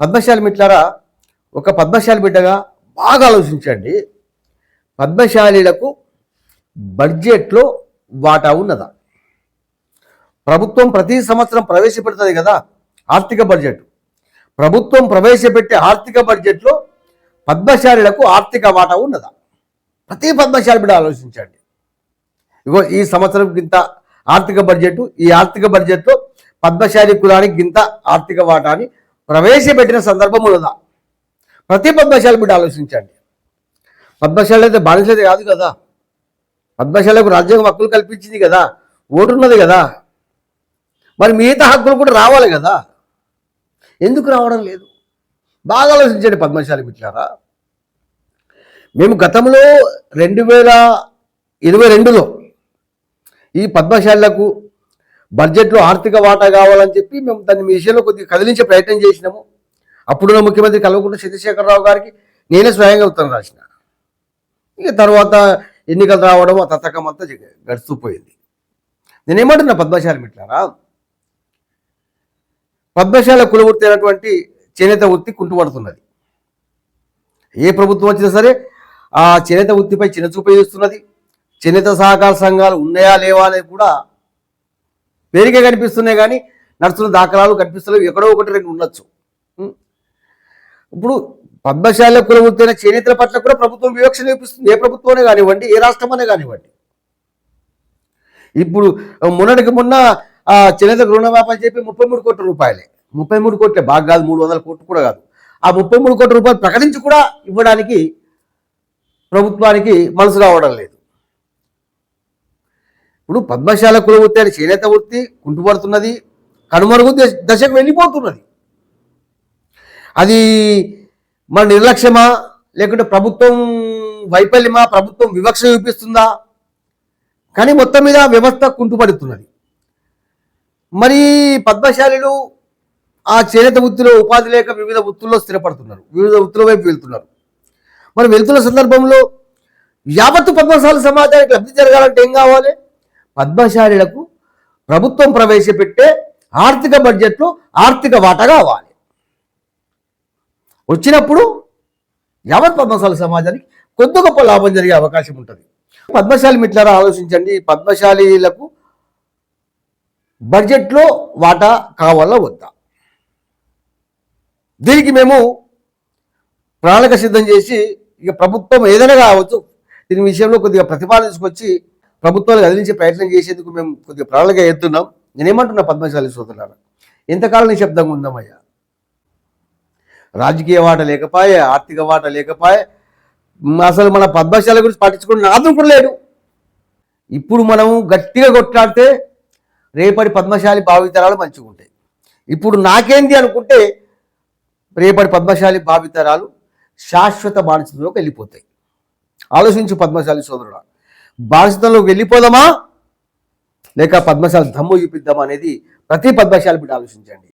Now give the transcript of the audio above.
పద్మశాలి మిట్లారా ఒక పద్మశాలి బిడ్డగా బాగా ఆలోచించండి. పద్మశాలీలకు బడ్జెట్లో వాటా ఉన్నదా? ప్రభుత్వం ప్రతి సంవత్సరం ప్రవేశపెడుతుంది కదా ఆర్థిక బడ్జెట్. ప్రభుత్వం ప్రవేశపెట్టే ఆర్థిక బడ్జెట్లో పద్మశాలీలకు ఆర్థిక వాటా ఉన్నదా? ప్రతి పద్మశాలి బిడ్డ ఆలోచించండి. ఇగో ఈ సంవత్సరం గింత ఆర్థిక బడ్జెట్ ఈ ఆర్థిక బడ్జెట్లో పద్మశాలి కులానికి గింత ఆర్థిక వాటాని ప్రవేశపెట్టిన సందర్భం ఉన్నదా ప్రతి పద్మశాల బిడ్డ ఆలోచించండి. పద్మశాల అయితే బానిసైతే కాదు కదా. పద్మశాలకు రాజ్యాంగం హక్కులు కల్పించింది కదా. ఓటున్నది కదా. మరి మిగతా హక్కులు కూడా రావాలి కదా. ఎందుకు రావడం లేదు? బాగా ఆలోచించండి పద్మశాలి మిట్లారా మేము గతంలో రెండు వేల ఇరవై రెండులో ఈ పద్మశాలకు బడ్జెట్లో ఆర్థిక వాటా కావాలని చెప్పి మేము దాన్ని మీ విషయంలో కొద్దిగా కదిలించే ప్రయత్నం చేసినాము. అప్పుడున్న ముఖ్యమంత్రి కల్వకుంట్ల చంద్రశేఖరరావు గారికి నేనే స్వయంగా ఉత్తరం రాసిన. ఇక తర్వాత ఎన్నికలు రావడం ఆ తతకం అంతా గడుస్తూ పోయింది నేనేమంటున్నా పద్మశాల మిట్లారా పద్మశాల కులవృత్తి అయినటువంటి చేనేత వృత్తి కుంటుపడుతున్నది. ఏ ప్రభుత్వం వచ్చినా సరే ఆ చేనేత వృత్తిపై చిన్నచూపు చేస్తున్నది చేనేత సహకార సంఘాలు ఉన్నాయా లేవా అనేది కూడా వేరుగా కనిపిస్తున్నాయి కానీ నడుస్తున్న దాఖలాలు కనిపిస్తలేవు. ఎక్కడో ఒకటి రెండు ఉండొచ్చు. ఇప్పుడు పద్మశాల కులవృత్తైన చేనేతల పట్ల కూడా ప్రభుత్వం వివక్ష చూపిస్తుంది ఏ ప్రభుత్వమే కానివ్వండి ఏ రాష్ట్రమనే కానివ్వండి. ఇప్పుడు మొన్నటికి మొన్న ఆ చేనేత రుణమాఫీ చెప్పి ముప్పై మూడు కోట్ల రూపాయలే. ముప్పై మూడు కోట్లే బాగా కాదు మూడు వందల కోట్లు కూడా కాదు. ఆ ముప్పై మూడు కోట్ల రూపాయలు ప్రకటించి కూడా ఇవ్వడానికి ప్రభుత్వానికి మనసు రావడం లేదు. ఇప్పుడు పద్మశాల కుల వృత్తి అని చేనేత వృత్తి కుంటుపడుతున్నది కనుమరుగు దశకు వెళ్ళిపోతున్నది. అది మన నిర్లక్ష్యమా? లేకుంటే ప్రభుత్వం వైఫల్యమా? ప్రభుత్వం వివక్ష చూపిస్తుందా? కానీ మొత్తం మీద వ్యవస్థ కుంటుపడుతున్నది. మరి పద్మశాలిలు ఆ చేనేత వృత్తిలో ఉపాధి లేక వివిధ వృత్తుల్లో స్థిరపడుతున్నారు. వివిధ వృత్తుల వైపు వెళ్తున్నారు. మరి వెళ్తున్న సందర్భంలో యావత్తు పద్మశాల సమాజానికి లబ్ధి జరగాలంటే ఏం కావాలి? పద్మశాలీలకు ప్రభుత్వం ప్రవేశపెట్టే ఆర్థిక బడ్జెట్లో ఆర్థిక వాటా కావాలి. వచ్చినప్పుడు యావత్ పద్మశాలి సమాజానికి కొద్ది గొప్ప లాభం జరిగే అవకాశం ఉంటుంది. పద్మశాలి మిట్లారా ఆలోచించండి. పద్మశాలీలకు బడ్జెట్లో వాటా కావాలా వద్దా? దీనికి మేము ప్రణాళిక సిద్ధం చేసి ఇక ప్రభుత్వం ఏదైనా కావచ్చు దీని విషయంలో కొద్దిగా ప్రతిపాదించుకొచ్చి ప్రభుత్వాలు కదిలించే ప్రయత్నం చేసేందుకు మేము కొద్దిగా ప్రణాళిక ఎత్తున్నాం. నేనేమంటున్నా పద్మశాలి సోదరులారా? ఎంతకాలం నిశ్శబ్దంగా ఉందామయ్యా రాజకీయ వాట లేకపాయే ఆర్థిక వాట లేకపాయే అసలు మన పద్మశాల గురించి పట్టించుకుని నాదం కూడా లేడు. ఇప్పుడు మనం గట్టిగా కొట్లాడితే రేపటి పద్మశాలి భావితరాలు మంచిగా ఉంటాయి. ఇప్పుడు నాకేంది అనుకుంటే రేపటి పద్మశాలి భావితరాలు శాశ్వత బానిసతలోకి వెళ్ళిపోతాయి. ఆలోచించు పద్మశాలి సోదరుడు. బానిసతలోకి వెళ్ళిపోదామా? లేక పద్మశాల దమ్ము చూపిద్దామా అనేది ప్రతి పద్మశాల బిడ్డ ఆలోచించండి.